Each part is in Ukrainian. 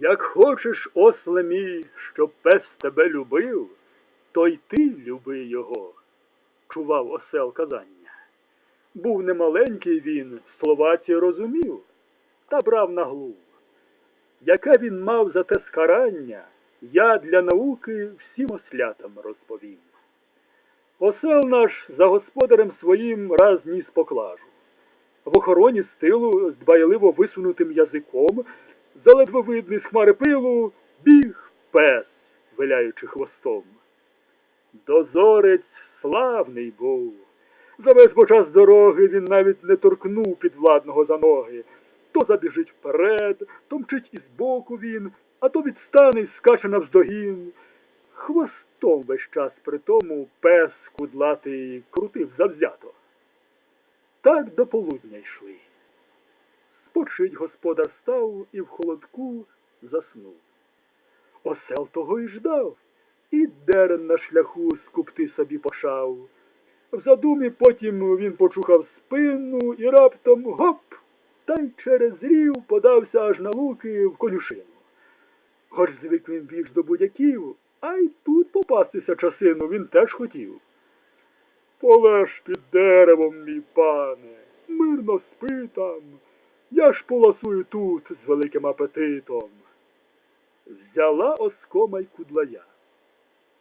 Як хочеш, осле мій, щоб пес тебе любив, то й ти люби його, чував осел казання. Був немаленький він, слова ці розумів, та брав на глум. Яке він мав за те скарання, я для науки всім ослятам розповім. Осел наш за господарем своїм раз ніс поклажу. В охороні стилу дбайливо висунутим язиком, заледве видний з хмари пилу, біг пес, виляючи хвостом. Дозорець славний був. За весь бо час дороги він навіть не торкнув підвладного за ноги. То забіжить вперед, то мчить із боку він, а то відстане й скаче навздогін. Хвостом весь час при тому пес кудлатий крутив завзято. Так до полудня йшли. Спочить господар став і в холодку заснув. Осел того й ждав, і дерен на шляху скупти собі почав. В задумі потім він почухав спину і раптом гоп, та й через рів подався аж на луки в конюшину. Хоч звик він більш до будяків, а й тут попастися часину він теж хотів. Полеж під деревом, мій пане, мирно спи там, я ж поласую тут з великим апетитом. Взяла оскома й кудлая.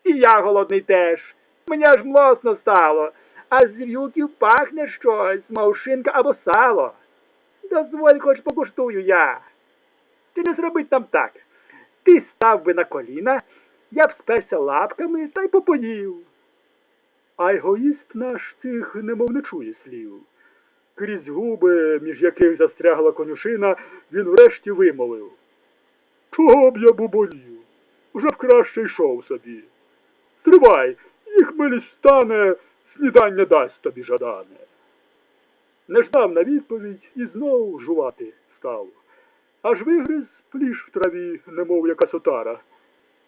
І я голодний теж. Мені аж млосно стало, а з в'юків пахне щось, мов шинка або сало. Дозволь, хоч покуштую я. Чи не зробить нам так? Ти став би на коліна, я б сперся лапками та й попоїв. А егоїст наш цих немов не чує слів. Крізь губи, між яких застрягла конюшина, він врешті вимовив. Чого б я бубонів? Вже б краще йшов собі. Стривай, їх милість стане, снідання дасть тобі жадане. Не ждав на відповідь і знов жувати став. Аж вигриз пліш в траві, немов яка сотара.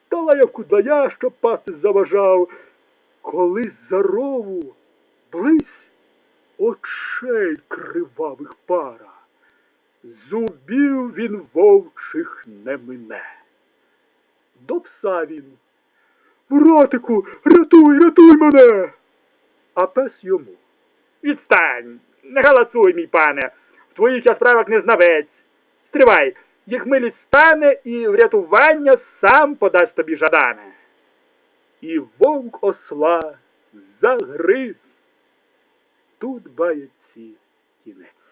Та лаяв кудая, щоб пасти заважав, коли за рову близь очей кривавих пара. Зубів він вовчих не мине. До пса він. Братику, рятуй, рятуй мене. А пес йому. Відстань, не галасуй, мій пане, в твоїх я справах не знавець. Стривай, їх милість стане і врятування сам подасть тобі жадане. І вовк осла загриз. Тут бається кінець.